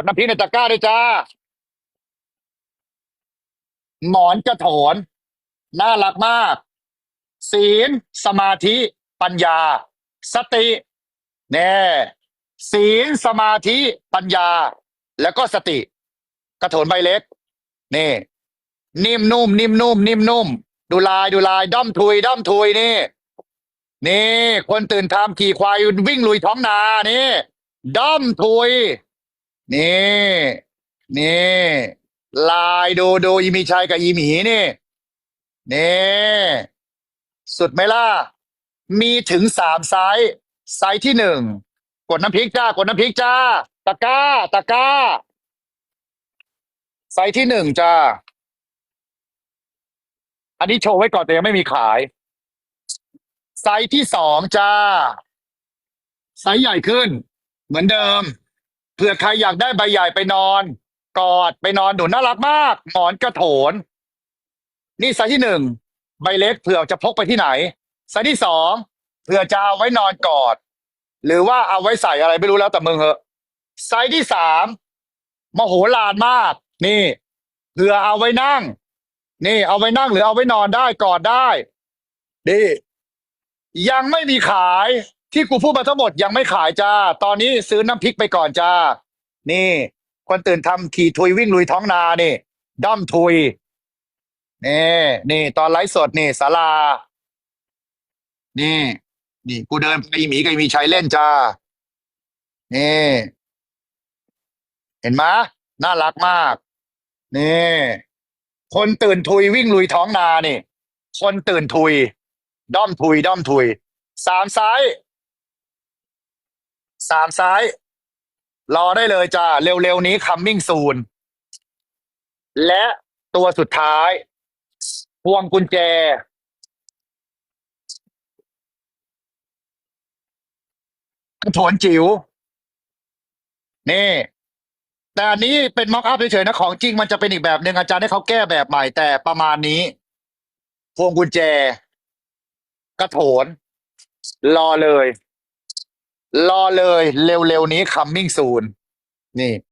ดน้ำพริกในตะกร้าด้วยจ้า หมอนกระโถน น่ารักมาก ศีล สมาธิ ปัญญา สติแน่ศีล สมาธิ ปัญญา แล้วก็สติ กระโถนใบเล็ก นี่ นิ่มนุ่ม นิ่มนุ่ม นิ่มนุ่ม ดูลายดูลาย ด้อมทุย ด้อมทุยนี่ นี่ คนตื่นทำขี่ควายวิ่งลุยท้องนานี่ด้อมทุย นี่ นี่ ลายดูดูอีมีชัยกับอีหมีนี่ นี่ สุดไหมล่ะ มีถึงสามไซส์ไซส์ที่หนึ่ง กดน้ำพริกจ้า กดน้ำพริกจ้า ตะก้า ตะก้า ไซส์ที่หนึ่งจ้า อันนี้โชว์ไว้ก่อนแต่ยังไม่มีขาย ไซส์ที่สองจ้า ไซส์ใหญ่ขึ้น เหมือนเดิม เผื่อใครอยากได้ใบใหญ่ไปนอน กอดไปนอนหนุนน่ารักมากหมอนกระโถน นี่ไซส์ที่หนึ่งใบเล็กเผื่อจะพกไปที่ไหนไซส์ที่สองเผื่อจะเอาไว้นอนกอด หรือว่าเอาไว้ใส่อะไรไม่รู้แล้วแต่มึงเหอะไซส์ที่สามมโหฬารมาก นี่เผื่อเอาไว้นั่ง นี่เอาไว้นั่งหรือเอาไว้นอนได้กอดได้ดียังไม่มีขาย ที่กูพูดมาทั้งหมดยังไม่ขายจ้า ตอนนี้ซื้อน้ำพริกไปก่อนจ้า นี่คนตื่นทำขี่ทุยวิ่งลุยท้องนานี่ด้อมทุย นี่นี่ ตอนไลฟ์สดนี่ศาลา นี่ นี่ กูเดินไปหมีกับมีชัยเล่นจ้า นี่ เห็นไหมน่ารักมาก นี่ คนตื่นทุยวิ่งลุยท้องนานี่ คนตื่นทุย ด้อมทุย ด้อมทุย สามไซส์ สามไซส์รอได้เลยจ้าเร็วๆนี้ coming soon และตัวสุดท้าย พวงกุญแจ กระโถนจิ๋วนี่ แต่อันนี้เป็นม็อกอัพเฉยๆนะของจริงมันจะเป็นอีกแบบหนึ่งอาจารย์ให้เขาแก้แบบใหม่แต่ประมาณนี้ พวงกุญแจ กระโถน รอเลย รอเลยเร็วๆนี้ coming soon นี่